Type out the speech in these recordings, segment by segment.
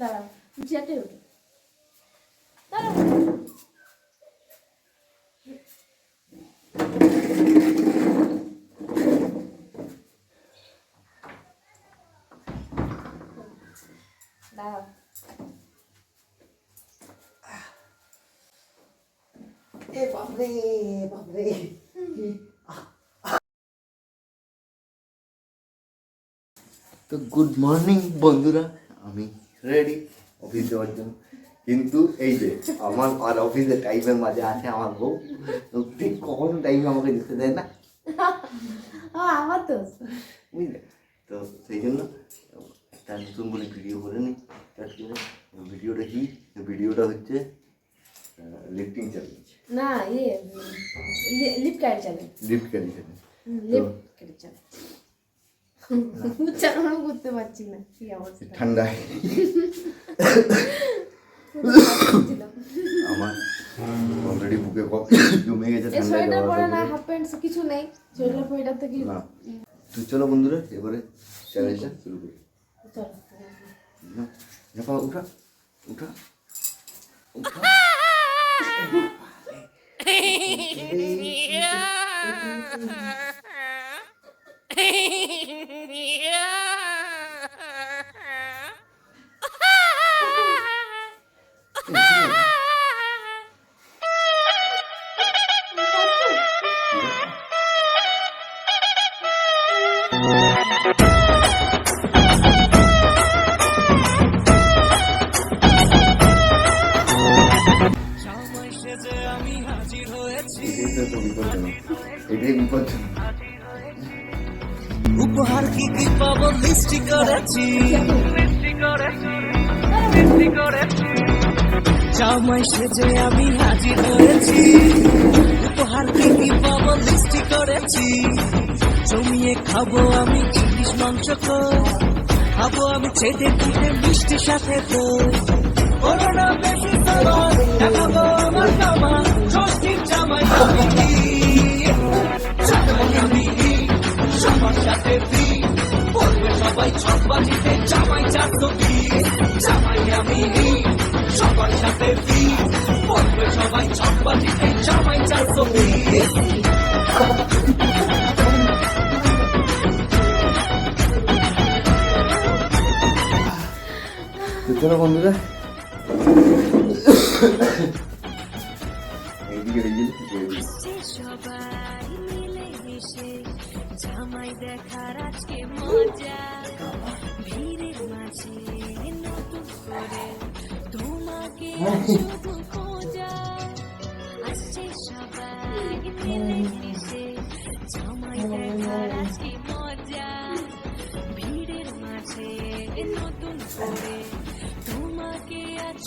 দাঁড়াও চেয়ারটাই ওঠো দাঁড়াও। দাঁড়াও। এ বাপরে বাপরে। তো গুড মর্নিং বন্ধুরা। আমি রেডি অফিস যাওয়ার জন্য। কিন্তু এই যে আমার আর অফিসের টাইমের মাঝে আছে আমার বউ ঠিক কখন টাইমে আমাকে দিতে দেয় না। আমার তো। বুঝলে? তো সেই জন্য একটা নতুন বলে ভিডিও করে নিই ভিডিওটা কি? ভিডিওটা হচ্ছে লিফটিং চ্যালেঞ্জ না ইয়ে লিপ কার্ড চালে লিফট ক্যারি চ্যালেঞ্জ লিপ কার্ড চালে উচ্চারণ করতে পারছি না কি অবস্থা? ঠান্ডায়। আমার অলরেডি বুকে জমে গেছে সোয়েটার পরে না হাফ প্যান্ট কিছু নেই। সোয়েটার পরে এটা তো কি না। তো চলো বন্ধুরা এবারে চ্যালেঞ্জটা শুরু করি। চলো। উঠা উঠা। উঠা। উপহার কি কি পাবো লিস্টি করেছি। জামাই সেজে আমি হাজির হয়েছি। উপহার কি কি পাবো লিস্টি করেছি। জমিয়ে খাব আমি ইলিশ মাংস খাব আমি ছেটে পিঠে মিষ্টি সাথে দই করোনা বেশি দেখাবো আমার জামা, ষষ্ঠীর জামাই আমি। সবার সাথে ফ্রি। বলবে সবাই বাজিতে জামাই চারশো বিশ জামাই আমি, সবার সাথে ফ্রি। বলবে সবাই বাজিতে জামাই চারশো Telefonda da Neydi göre gelip şey mi görelim?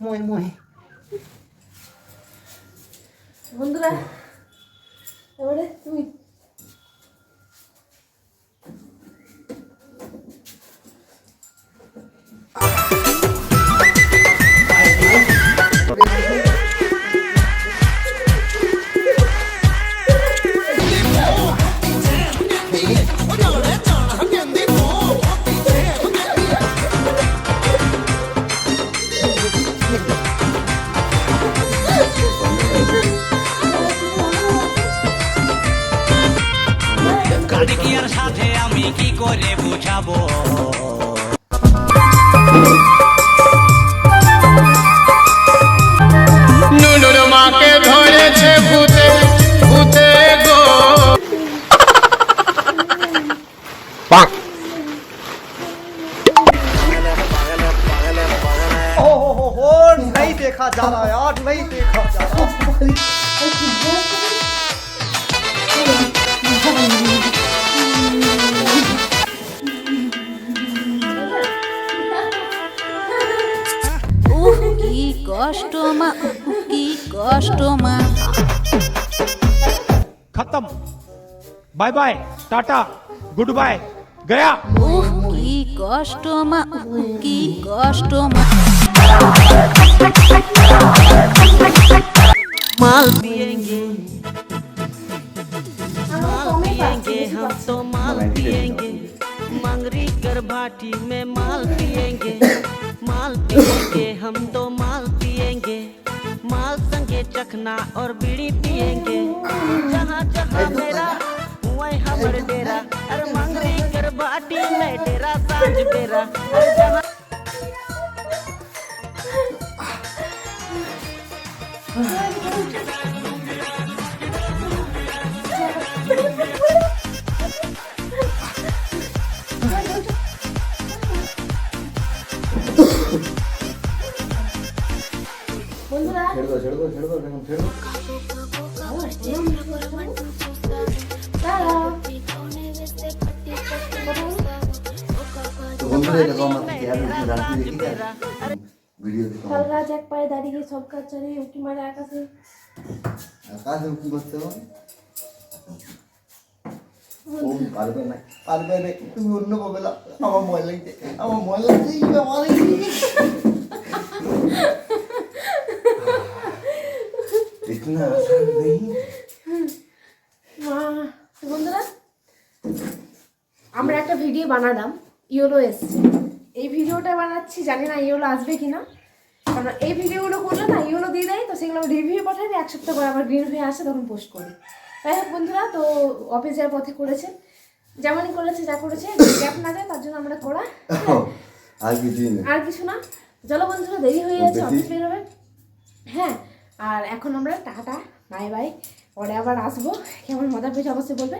মই মই বন্ধুরা এবারে তুমি আমি কি করে বুঝাবো নুনুর মাকে ধরেছে ভূতে ভূতে গো ओ हो हो हो नहीं देखा जा रहा यार কি কষ্ট মা खत्म bye bye tata good bye गया উহ কি কষ্ট মা উহ, কি কষ্ট মা माल पिएंगे আমরা কমই পাচ্ছি पिएंगे বেশি हम পাচ্ছি तो না। माल पिएंगे मंगरी कर भाटी में माल पिएंगे माल पिएंगे हम तो माल पिएंगे माल संगे चखना और बीड़ी पिएँगे जहाँ जहाँ मेरा वही हमर डेरा। अरे मंगरी कर बाटी में डेरा, साँझ अरे जहाँ বন্ধুরা ছেড়ে দাও ছেড়ে দাও উঠে এক পায়ে দাঁড়িয়ে সব আকাশে আকাশে কি করতে পারবে না পারবে না তুমি অন্য পাবে আমার ভয় লাগছে আমার ভয় লাগছে না শাক নেই মা বন্ধুরা আমরা একটা ভিডিও বানালাম ইয়োলো এসছে। এই ভিডিওটা বানাচ্ছি জানি না ইয়োলো আসবে কি না কারণ এই ভিডিওগুলো করলে না ইয়োলো দিয়ে দেয় তো সেগুলো রিভিউ পাঠাই এক সপ্তাহ পরে আবার গ্রিন হয়ে আসে তখন পোস্ট করি। তাই হোক বন্ধুরা তো অফিস যাওয়ার পথে করেছে। যেমনই করেছে যা করেছে গ্যাপ না যায় তার জন্য আমরা করা হ্যাঁ। আর কিছু না। চলো বন্ধুরা দেরি হয়ে যাচ্ছে অফিস বেরোবে হ্যাঁ আর এখন আমরা টাকাটা বাই বাই। পরে আবার আসব। কেমন মজা পেয়েছে অবশ্যই বলবে।